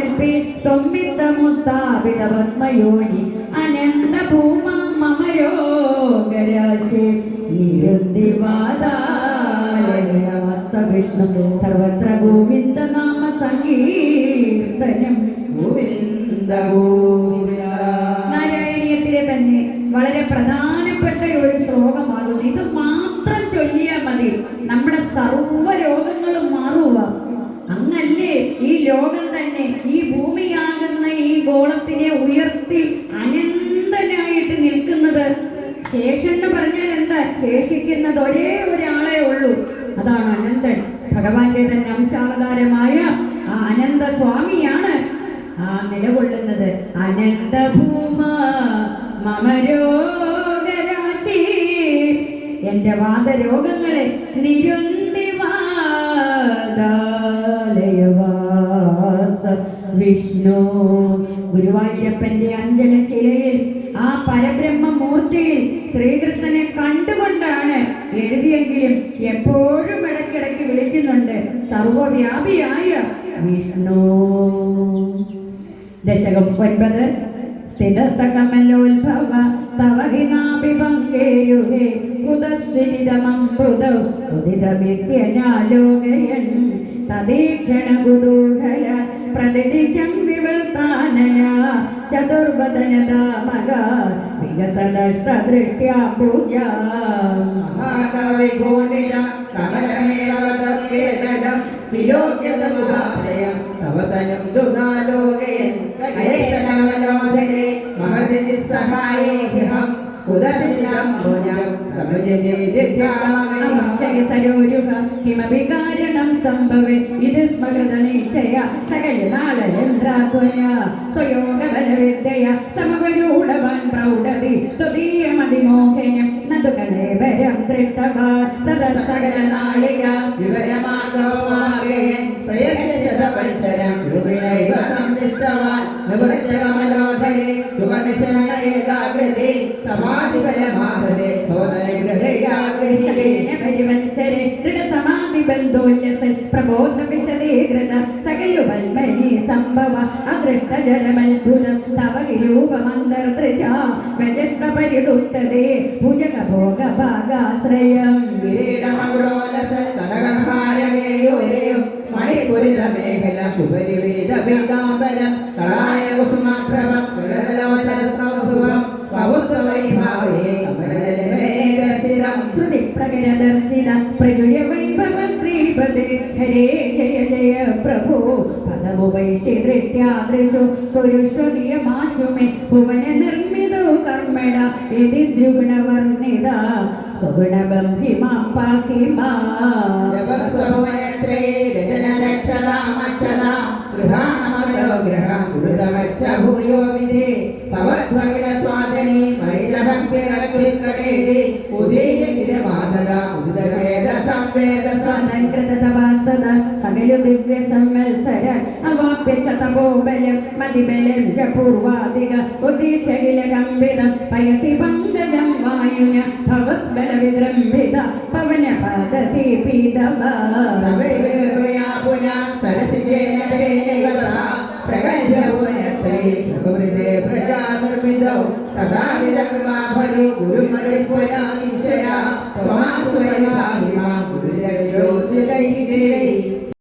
കൽപ്പി തൊമ്മിത്തമുത്താപിത പത്മയോനി അനന്ത ഭൂമ മമരോഗരാശി നിരുദ്ധിവാദാലയമസ്തവിഷ്ണു സർവത്ര ഗോവിന്ദ നാമ സങ്കീർത്തനം ഗോവിന്ദ ഗോവിന്ദ നാരായണീയത്തിലെ തന്നെ വളരെ പ്രധാനപ്പെട്ട ലോകം തന്നെ. ഈ ഭൂമിയാകുന്ന ഈ ഗോളത്തിനെ ഉയർത്തി അനന്തനായിട്ട് നിൽക്കുന്നത് ശേഷൻ എന്ന് പറഞ്ഞാൽ എന്താ? ശേഷിക്കുന്നത് ഒരേ ഒരാളെ ഉള്ളൂ. അതാണ് അനന്തൻ. ഭഗവാന്റെ തന്നെ അംശാവതാരമായ ആ അനന്ത സ്വാമിയാണ് ആ നിലകൊള്ളുന്നത്. അനന്തഭൂമ മമരോഗരാശി എന്റെ വാദരോഗങ്ങളെ നിരുന്തിവാദാലയവാസ വിഷ്ണു ഗുരുവായൂരപ്പന്റെ അഞ്ജനശിലയിൽ ആ പരബ്രഹ്മ പരബ്രഹ്മമൂർത്തിയിൽ ശ്രീകൃഷ്ണനെ കണ്ടുകൊണ്ടാണ് എഴുതിയെങ്കിലും എപ്പോഴും ഇടയ്ക്കിടയ്ക്ക് വിളിക്കുന്നുണ്ട്. സർവവ്യാപിയായ വിഷ്ണു. ദശകം ഒൻപത്. സ്ഥിരസകമലോത്ഭവ കുതസ്ഥിതമംബുദൗ ഉദിതമിത്യനാലോകയൻ തദീക്ഷണ പ്രതിദിശം വിവർത്താനന ചതുർവദനദാമക വികസദഷ്ടദൃഷ്ട്യാ പൂജാ മഹാകവിഗോണിത കമലമേവ തത്കേതലം വിലോക്യതമുഖാലയം തവ തനം ദുനാലോകയൻ കൈതനമലോദനെ മഹതി സഹായേഹം ഉദസിലം ഭുജം സമയജേ ജയാമയം സരോരുഹ കിമപി കാരണം സംഭവേ ഇത് സ്മൃതനിശ്ചയ സകലനാളയന്ത്രാത്വയ സ്വയോഗ ബലവിദ്യ സമവരൂഢവാൻ പ്രൗഢതി ത്വദീയമതിമോഹനം നതു കലേവരം ദൃഷ്ടവാ. തദ സകലനാളിക വിവരമാർഗവമാർഗയൻ പ്രയസ്യ ശതപത്സരം രൂപിണൈവ ഏകാഗ്രതേ സമാധിബലമാഹതേ തോദനഗ്രഹയാഗ്രഹിതേ പരിവത്സരെ ദൃഢസമാധി ബന്ധോല്ലസൽ പ്രബോധ വിശദീകൃത സകലുവൽമനി സംഭവ അദൃഷ്ട ജലമത്ഭുതം തവ രൂപമന്തർദൃശ വ്യജഷ്ട പരിദുഷ്ടതേ ഭുജക ഭോഗ ഭാഗാശ്രയം മണിപുരിത മേഖല ഉപരിവേദ പീതാംബരം കളായ കുസുമാഭ്രമം കിടലോലസ്തവസുഭം കൗസ്തവൈഭാവേ കമലജലമേകസ്ഥിതം ശ്രുതി പ്രകടദർശിത പ്രജുയ വൈഭവ ശ്രീപദേ ഹരേ ജയ ജയ പ്രഭു. പദമു വൈശ്യ ദൃഷ്ട്യാദൃശു പുരുഷനിയമാശു മേ ഭുവന നിർമ്മിതോ കർമ്മണ ഇതി ദ്രുഗുണവർണിത സുഗുണബംഹിമാ പാഹി മാ. ജപസ്വമയത്രേ മൈലഭക്തിരക്വിത്രടേതി ഉദീയഗിരമാതത ഉദിതവേദ സംവേദ സകൃതവാസ്തത സകല ദിവ്യ സംവത്സര അവാപ്യ ച തപോബലം മതിബലം ച പൂർവാധിക ഉദീക്ഷകില ഗംഭീരം പയസി പങ്കജം വായുന ഭവത്ബല വിജൃംഭിത പവന പാദസി പീതവ സവൈവയാ प्रजानर्मिदौ तदा विदग्माभरी